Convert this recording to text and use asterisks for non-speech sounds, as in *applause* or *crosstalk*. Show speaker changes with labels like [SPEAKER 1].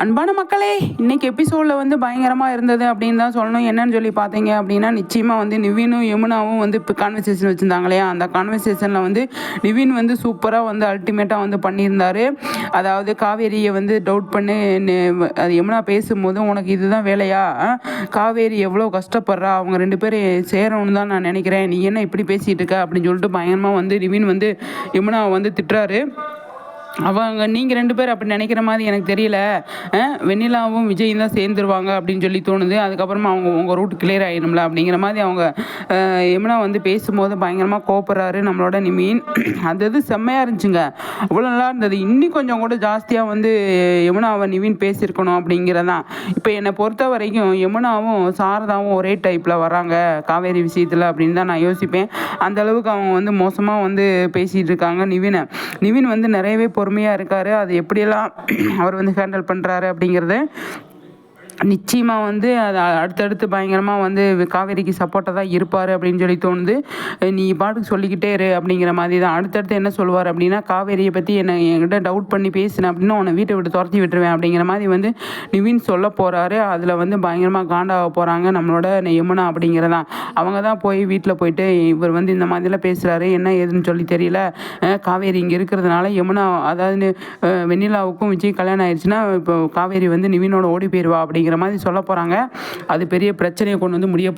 [SPEAKER 1] அன்பான மக்களே இன்னைக்கு எபிசோடில் வந்து பயங்கரமாக இருந்தது அப்படின்னு தான் சொல்லணும். என்னன்னு சொல்லி பார்த்தீங்க அப்படின்னா நிச்சயமாக வந்து நிவினும் யமுனாவும் வந்து இப்போ கான்வர்சேஷன் வச்சுருந்தாங்க இல்லையா அந்த கான்வர்சேஷனில் வந்து நிவின் வந்து சூப்பராக வந்து அல்டிமேட்டாக வந்து பண்ணியிருந்தார். அதாவது காவேரியை வந்து டவுட் பண்ணி அது யமுனா பேசும்போது உனக்கு இதுதான் வேலையா? காவேரி எவ்வளோ கஷ்டப்படுறா? அவங்க ரெண்டு பேரும் சேரணும்னு தான் நான் நினைக்கிறேன். நீ என்ன இப்படி பேசிகிட்டு இருக்க? அப்படின்னு சொல்லிட்டு பயங்கரமாக வந்து நிவின் வந்து யமுனாவை வந்து திட்டுறாரு. அவங்க நீங்கள் ரெண்டு பேர் அப்படி நினைக்கிற மாதிரி எனக்கு தெரியல. வெண்ணிலாவும் விஜயும் தான் சேர்ந்துருவாங்க அப்படின்னு சொல்லி தோணுது. அதுக்கப்புறமா அவங்க உங்கள் ரூட் கிளியர் ஆகிடும்ல அப்படிங்கிற மாதிரி அவங்க யமுனா வந்து பேசும்போது பயங்கரமாக கோப்பறாரு நம்மளோட நிமீன். *clears throat* அது இது செம்மையாக இருந்துச்சுங்க. அவ்வளோ நல்லா இருந்தது. இன்னும் கொஞ்சம் கூட ஜாஸ்தியாக வந்து யமுனாவை நிவின் பேசியிருக்கணும் அப்படிங்கிறதான். இப்போ என்னை பொறுத்த வரைக்கும் யமுனாவும் சாரதாவும் ஒரே டைப்பில் வராங்க காவேரி விஷயத்தில் அப்படின்னு தான் நான் யோசிப்பேன். அந்த அளவுக்கு அவங்க வந்து மோசமாக வந்து பேசிகிட்டு இருக்காங்க நிவினை நிவின் வந்து நிறையவே பொறுமையாக இருக்கார். அது எப்படியெல்லாம் *clears throat* அவர் வந்து ஹேண்டில் பண்ணுறாரு அப்படிங்கிறத நிச்சயமாக வந்து அது அடுத்தடுத்து பயங்கரமாக வந்து காவேரிக்கு சப்போர்ட்டாக தான் இருப்பார் அப்படின்னு சொல்லி தோணுது. நீ பாட்டுக்கு சொல்லிக்கிட்டே இரு அப்படிங்கிற மாதிரி தான். அடுத்தடுத்து என்ன சொல்லுவார் அப்படின்னா காவேரியை பற்றி என்ன என்கிட்ட டவுட் பண்ணி பேசினேன் அப்படின்னா உன்னை வீட்டை விட்டு துரத்தி விட்டுருவேன் அப்படிங்கிற மாதிரி வந்து நிவின் சொல்ல போகிறாரு அதில் வந்து பயங்கரமாக காண்டாக போகிறாங்க நம்மளோட யமுனா அப்படிங்கிறதான். அவங்க தான் போய் வீட்டில் போயிட்டு இவர் வந்து இந்த மாதிரிலாம் பேசுகிறாரு என்ன ஏதுன்னு சொல்லி தெரியல. காவேரி இங்கே இருக்கிறதுனால யமுனா அதாவது வெண்ணிலாவுக்கும் விஜய் கல்யாணம் ஆயிடுச்சுன்னா இப்போ காவேரி வந்து நிவினோட ஓடி போயிடுவா அப்படிங்கிற மாதிரி சொல்ல போகிறாங்க அது பெரிய பிரச்சனையை கொண்டு வந்து முடிய